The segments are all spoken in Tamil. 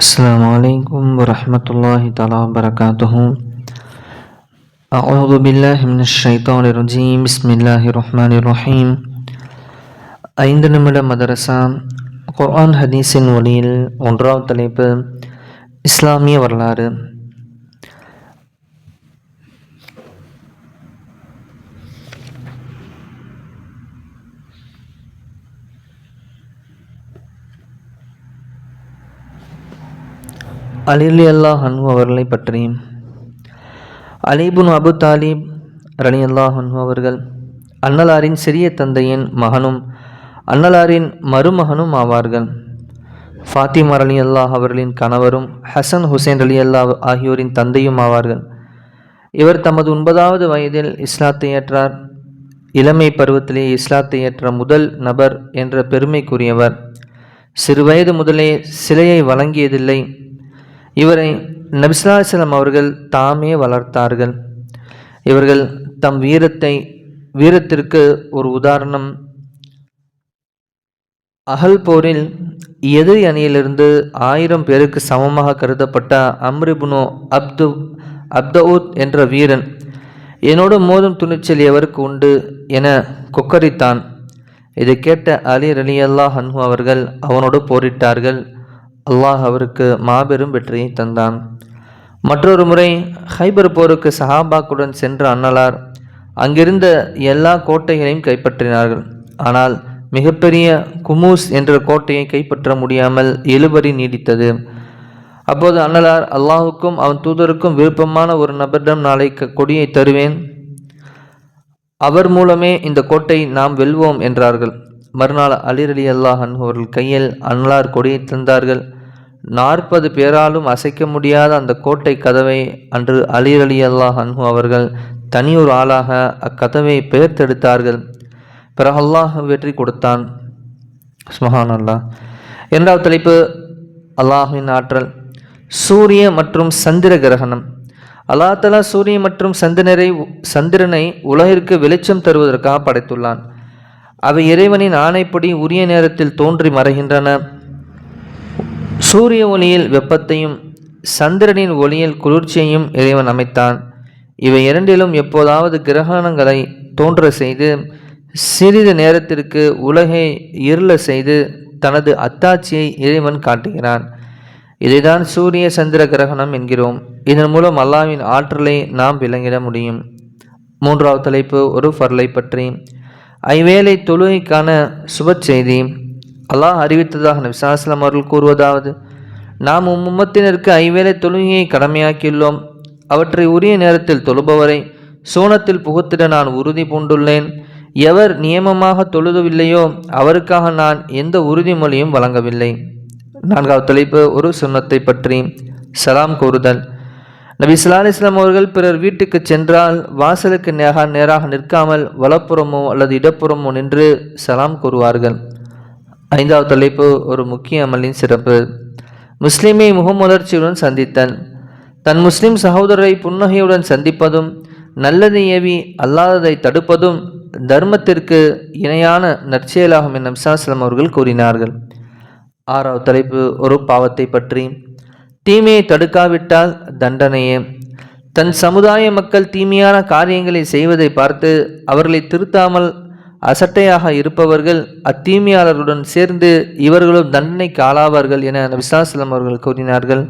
السلام عليكم ورحمة الله تعالى وبركاته أعوذ بالله من الشيطان الرجيم بسم الله الرحمن الرحيم ஐந்து நிமிட மதரசா குர்ஆன் ஹதீஸின் ஒளியில் ஒன்றாவது தலைப்பு இஸ்லாமிய வரலாறு அலிலி அல்லாஹ் அன்ஹு அவர்களை பற்றி அலிபுன் அபு தாலிப் ரலி அல்லாஹ் அன்ஹு அவர்கள் அன்னலாரின் சிறிய தந்தையின் மகனும் அன்னலாரின் மருமகனும் ஆவார்கள். ஃபாத்திமா அலி அல்லாஹ் அவர்களின் கணவரும் ஹசன் ஹுசேன் அலி அல்லாஹ் ஆகியோரின் தந்தையும் ஆவார்கள். இவர் தமது ஒன்பதாவது வயதில் இஸ்லாத்தை ஏற்றார். இளமை பருவத்திலே இஸ்லாத்தை ஏற்ற முதல் நபர் என்ற பெருமைக்குரியவர். சிறுவயது முதலே சிலையை வழங்கியதில்லை. இவரை நபிஸ்லாசலம் அவர்கள் தாமே வளர்த்தார்கள். இவர்கள் தம் வீரத்தை வீரத்திற்கு ஒரு உதாரணம். அகல் போரில் எதிரி அணியிலிருந்து ஆயிரம் பேருக்கு சமமாக கருதப்பட்ட அம்ரிபுனோ அப்து அப்தவுத் என்ற வீரன் என்னோடு மோதும் துணிச்சல் எவருக்கு உண்டு என கொக்கரித்தான். இதை கேட்ட அலி அலி அல்லாஹ் அவர்கள் அவனோடு போரிட்டார்கள். அல்லாஹ் அவருக்கு மாபெரும் வெற்றியை தந்தான். மற்றொரு முறை ஹைபர் போருக்கு சஹாபாக்குடன் சென்ற அன்னலார் அங்கிருந்த எல்லா கோட்டைகளையும் கைப்பற்றினார்கள். ஆனால் மிகப்பெரிய குமூஸ் என்ற கோட்டையை கைப்பற்ற முடியாமல் இழுபறி நீடித்தது. அப்போது அன்னலார் அல்லாஹுக்கும் அவன் தூதருக்கும் விருப்பமான ஒரு நபரிடம் நாளை கொடியை தருவேன். அவர் மூலமே இந்த கோட்டை நாம் வெல்வோம் என்றார்கள். மறுநாள் அலிர் அலி அல்லாஹ் அவர்கள் கையில் அன்னலார் கொடியை தந்தார்கள் நாற்பது பேராலும் அசைக்க முடியாத அந்த கோட்டை கதவை அன்று அலிர் அலி அல்லாஹ் அவர்கள் தனியொரு ஆளாக அக்கதவை பெயர்த்தெடுத்தார்கள். பிறகு அல்லாஹ் வெற்றி கொடுத்தான். ஸ்மஹான் அல்லாஹ் இரண்டாவது தலைப்பு அல்லாஹின் ஆற்றல். சூரிய மற்றும் சந்திர கிரகணம். அல்லா தலா சூரிய மற்றும் சந்திரனை சந்திரனை உலகிற்கு வெளிச்சம் தருவதற்காக படைத்துள்ளான். அவை இறைவனின் ஆணைப்படி உரிய நேரத்தில் தோன்றி மறைகின்றன. சூரிய ஒளியில் வெப்பத்தையும் சந்திரனின் ஒளியில் குளிர்ச்சியையும் இறைவன் அமைத்தான். இவை இரண்டிலும் எப்போதாவது கிரகணங்களை தோன்ற செய்து சிறிது நேரத்திற்கு உலகை இருள செய்து தனது அத்தாட்சியை இறைவன் காட்டுகிறான். இதைதான் சூரிய சந்திர கிரகணம் என்கிறோம். இதன் மூலம் அல்லாவின் ஆற்றலை நாம் விளங்கிட முடியும். மூன்றாவது தலைப்பு ஒரு ஃபர்லை பற்றி. ஐவேளை தொழுகைக்கான சுப செய்தி அல்லாஹ் அறிவித்ததாக விசாஸ்லம் அவர்கள் கூறுவதாவது நாம் உம்மத்தினருக்கு ஐவேளை தொழுகையை கடமையாக்கியுள்ளோம். அவற்றை உரிய நேரத்தில் தொழுபவரை சோனத்தில் புகுத்திட நான் உறுதி பூண்டுள்ளேன். எவர் நியமமாக தொழுதவில்லையோ அவருக்காக நான் எந்த உறுதிமொழியும் வழங்கவில்லை. நான்காவது தலைப்பு ஒரு சுண்ணத்தை பற்றி சலாம் கூறுதல். நபி சல்லா இஸ்லாம் அவர்கள் பிறர் வீட்டுக்கு சென்றால் வாசலுக்கு நேராக நேராக நிற்காமல் வலப்புறமோ அல்லது இடப்புறமோ நின்று சலாம் கூறுவார்கள். ஐந்தாவது தலைப்பு ஒரு முக்கிய அமலின் சிறப்பு. முஸ்லீமை முகமுதர்ச்சியுடன் சந்தித்தல். தன் முஸ்லிம் சகோதரரை புன்னகையுடன் சந்திப்பதும் நல்லதை ஏவி அல்லாததை தடுப்பதும் தர்மத்திற்கு இணையான நற்செயலாகும் என விசாஸ்லம் அவர்கள் கூறினார்கள். ஆறாவது தலைப்பு ஒரு பாவத்தை பற்றி. தீமையை தடுக்காவிட்டால் தண்டனையே. தன் சமுதாய மக்கள் தீமையான காரியங்களை செய்வதை பார்த்து அவர்களை திருத்தாமல் அசட்டையாக இருப்பவர்கள் அத்தீமையாளருடன் சேர்ந்து இவர்களும் தண்டனைக்கு ஆளாவார்கள் என விசாசலம் அவர்கள் கூறினார்கள்.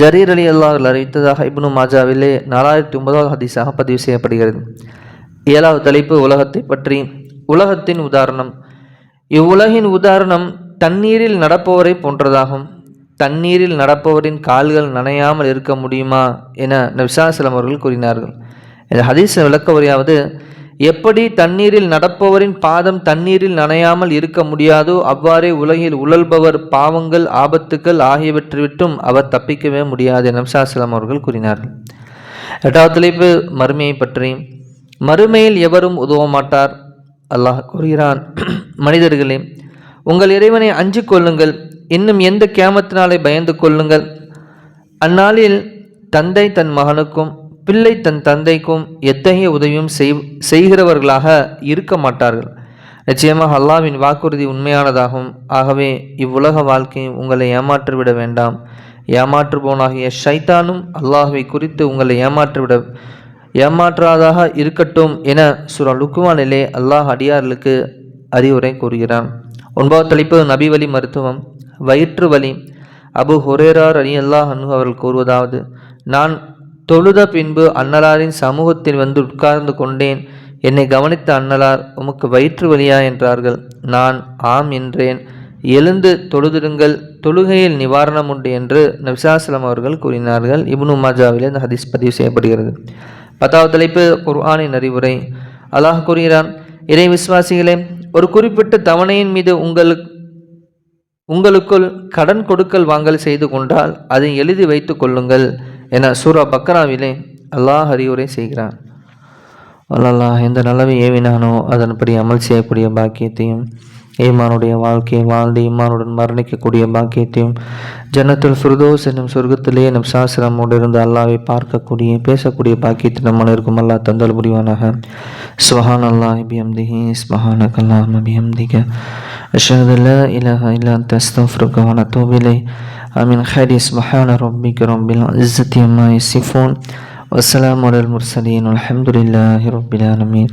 ஜரீர் அலி அல்லாஹர்கள் அறிவித்ததாக இப்னு மாஜாவிலே நாலாயிரத்தி ஒன்பதாவது ஹதீஸாக பதிவு செய்யப்படுகிறது. ஏழாவது தலைப்பு உலகத்தை பற்றி. உலகத்தின் உதாரணம். இவ்வுலகின் உதாரணம் தண்ணீரில் நடப்பவரை போன்றதாகும். தண்ணீரில் நடப்பவரின் கால்கள் நனையாமல் இருக்க முடியுமா? என விசாசலம் அவர்கள் கூறினார்கள். இந்த ஹதீஸ் விளக்க உரையாவது எப்படி தண்ணீரில் நடப்பவரின் பாதம் தண்ணீரில் நனையாமல் இருக்க முடியாதோ அவ்வாறே உலகில் உழல்பவர் பாவங்கள் ஆபத்துக்கள் ஆகியவற்றை விட்டும் அவர் தப்பிக்கவே முடியாது என அவர்கள் கூறினார்கள். எட்டாவது தலைப்பு மறுமையை பற்றி. மறுமையில் எவரும் உதவ மாட்டார்? அல்லாஹ் கூறுகிறான். மனிதர்களே உங்கள் இறைவனை அஞ்சு கொள்ளுங்கள். இன்னும் எந்த கேமத்தினாலே பயந்து கொள்ளுங்கள்? அந்நாளில் தந்தை தன் மகனுக்கும் பிள்ளை தன் தந்தைக்கும் எத்தகைய உதவியும் செய் செய்கிறவர்களாக இருக்க மாட்டார்கள். நிச்சயமாக அல்லாவின் வாக்குறுதி உண்மையானதாகும். ஆகவே இவ்வுலக வாழ்க்கை உங்களை ஏமாற்றிவிட வேண்டாம். ஏமாற்றுபோனாகிய ஷைத்தானும் அல்லாஹுவை குறித்து உங்களை ஏமாற்றிவிட ஏமாற்றாதாக இருக்கட்டும் என சுரா லுக்குவானிலே அல்லாஹ் அடியார்களுக்கு அறிவுரை கூறுகிறான். ஒன்பதாவது தலைப்பு நபிவழி மருத்துவம். வயிற்று வலி அபு ஹுரேரார் அலி அல்லாஹ் அனு அவர்கள் கூறுவதாவது நான் தொழுத பின்பு அன்னலாரின் சமூகத்தில் வந்து உட்கார்ந்து கொண்டேன். என்னை கவனித்த அன்னலார் உமக்கு வயிற்று வலியா என்றார்கள். நான் ஆம் என்றேன். எழுந்து தொழுதிடுங்கள். தொழுகையில் நிவாரணம் உண்டு என்று நபிசாஸ்லம் அவர்கள் கூறினார்கள். இப்னு மாஜாவில் இந்த ஹதீஸ் பதிவு செய்யப்படுகிறது. பத்தாவது தலைப்பு குர்ஆனின் அறிவுரை. அல்லாஹ் கூறுகிறான் இறை விசுவாசிகளே ஒரு குறிப்பிட்ட தவணையின் மீது உங்களுக்கு உங்களுக்குள் கடன் கொடுக்கல் வாங்கல் செய்து கொண்டால் அதை எழுதி வைத்து கொள்ளுங்கள் என சூரா பக்ராவிலே அல்லாஹ் அறிவுரை செய்கிறான். அல்லல்லா எந்த நல்லவை ஏவினானோ அதன்படி அமல் செய்யக்கூடிய பாக்கியத்தையும் ஈமானுடைய வாழ்க்கையை வாழ்ந்து ஈமானுடன் மரணிக்கக்கூடிய பாக்கியத்தையும் ஜனத்தில் சுருதோஸ் என்னும் சொர்க்கத்திலேயே நம் சாஸ்திரமோடு இருந்து அல்லாவை பார்க்கக்கூடிய பேசக்கூடிய பாக்கியத்தை நம்ம இருக்கும் அல்லா தந்தல் புரிவானாக. சுஹான் அல்லா இபியம்திஹி ஸ்மஹான கல்லாம் அபியம்திக அஷதுல்ல இலஹ இல்லா தஸ்தஃப்ருக்கவான தூபிலை அமின். ஹரி ஸ்மஹான ரொம்பிக்கு ரொம்பில் இஸ்ஸத்தியம்மா இசிஃபோன் வசலாம் உடல் முர்சலீன். அலமதுல்லாஹி ரொபிலானமீன்